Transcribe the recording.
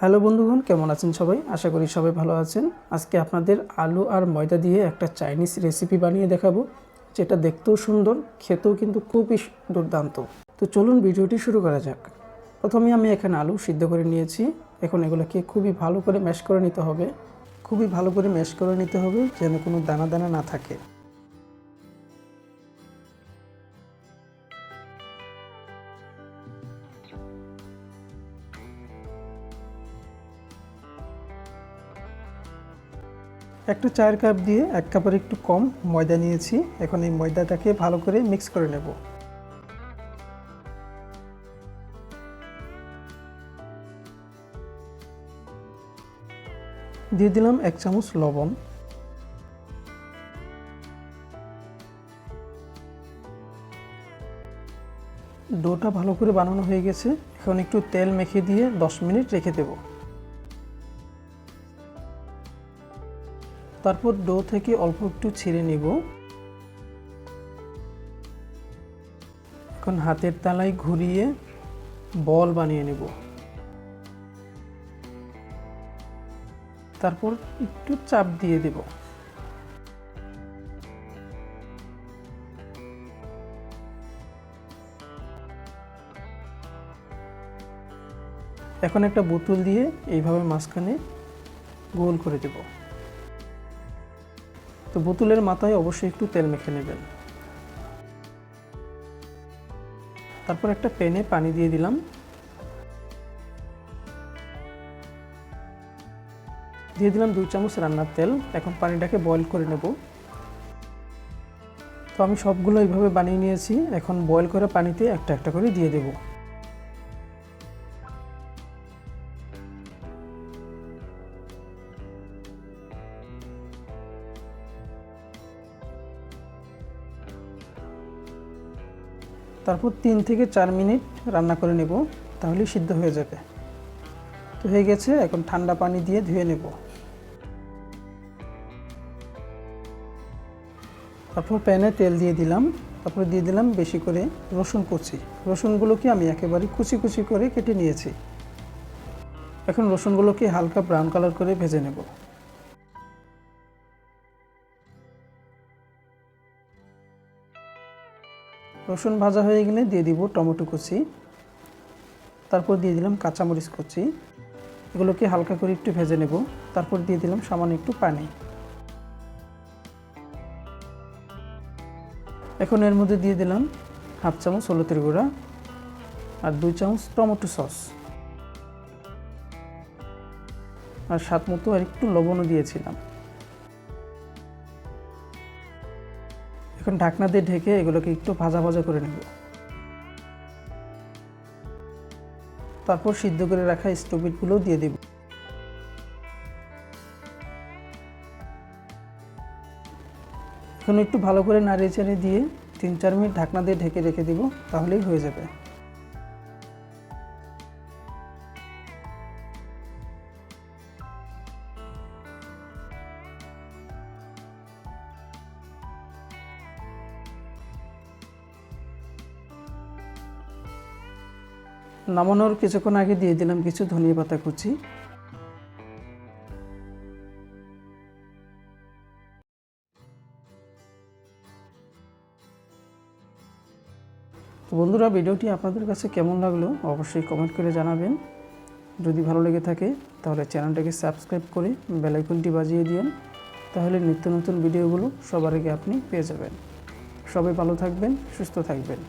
Hello বন্ধুগণ, কেমন আছেন সবাই? আশা করি সবাই ভালো আছেন। আজকে আপনাদের আলু আর ময়দা দিয়ে একটা চাইনিজ রেসিপি বানিয়ে দেখাবো, যেটা দেখতেও সুন্দর, খেতেও কিন্তু খুবই দুর্দান্ত। তো চলুন ভিডিওটি শুরু করা যাক। প্রথমে আমি এখানে আলু সিদ্ধ করে নিয়েছি। এখন এগুলোকে খুবই ভালো করে ম্যাশ করে নিতে হবে। খুবই ভালো করে ম্যাশ করে নিতে হবে, যেন কোনো দানা দানা না থাকে। একটা চায়ের কাপ দিয়ে এক কাপের একটু কম ময়দা নিয়েছি। এখন এই ময়দাটাকে ভালো করে মিক্স করে নেব। দিয়ে দিলাম এক চামচ লবণ। ডোটা ভালো করে বানানো হয়ে গেছে। এখন একটু তেল মেখে দিয়ে দশ মিনিট রেখে দেবো। তারপর ডো থেকে অল্প একটু ছিঁড়ে নিব। এখন হাতের তালায় ঘুরিয়ে বল বানিয়ে নেব। তারপর একটু চাপ দিয়ে দেব। এখন একটা বোতল দিয়ে এইভাবে মাঝখানে গোল করে দেবো। তো বোতলের মাথায় অবশ্যই একটু তেল মেখে নেবেন। তারপর একটা প্যানে পানি দিয়ে দিলাম। দিয়ে দিলাম দুই চামচ রান্নার তেল। এখন পানিটাকে বয়েল করে নেব। তো আমি সবগুলো এইভাবে বানিয়ে নিয়েছি। এখন বয়েল করে পানিতে একটা একটা করে দিয়ে দেবো। তারপর তিন থেকে চার মিনিট রান্না করে নেব, তাহলেই সিদ্ধ হয়ে যাবে। তো হয়ে গেছে, এখন ঠান্ডা পানি দিয়ে ধুয়ে নেব। তারপর প্যানে তেল দিয়ে দিলাম। তারপর দিয়ে দিলাম বেশি করে রসুন কুচি। রসুনগুলোকে আমি একেবারে কুচি কুচি করে কেটে নিয়েছি। এখন রসুনগুলোকে হালকা ব্রাউন কালার করে ভেজে নেব। রসুন ভাজা হয়ে গেলে দিয়ে দিব টমেটো কুচি। তারপর দিয়ে দিলাম কাঁচামরিচ কুচি। এগুলোকে হালকা করে একটু ভেজে নেব। তারপর দিয়ে দিলাম সামান্য একটু পানি। এখন এর মধ্যে দিয়ে দিলাম হাফ চামচ হলুদের গুঁড়া আর দুই চামচ টমেটো সস। আর স্বাদ মতো আর একটু লবণও দিয়েছিলাম। এখন ঢাকনা দিয়ে ঢেকে এগুলোকে একটু ভাজা ভাজা করে নেব। তারপর সিদ্ধ করে রাখা স্টোভিটগুলো দিয়ে দেব। এখন একটু ভালো করে নাড়িয়ে চাড়িয়ে দিয়ে তিন চার মিনিট ঢাকনা দিয়ে ঢেকে রেখে দিব, তাহলেই হয়ে যাবে। নামানোর কিছুক্ষণ আগে দিয়ে দিলাম কিছু ধনিয়া পাতা কুচি। তো বন্ধুরা, ভিডিওটি আপনাদের কাছে কেমন লাগল অবশ্যই কমেন্ট করে জানাবেন। যদি ভালো লেগে থাকে, তাহলে চ্যানেলটাকে সাবস্ক্রাইব করে বেলাইকনটি বাজিয়ে দিন। তাহলে নিত্য নতুন ভিডিওগুলো সবার আগে আপনি পেয়ে যাবেন। সবাই ভালো থাকবেন, সুস্থ থাকবেন।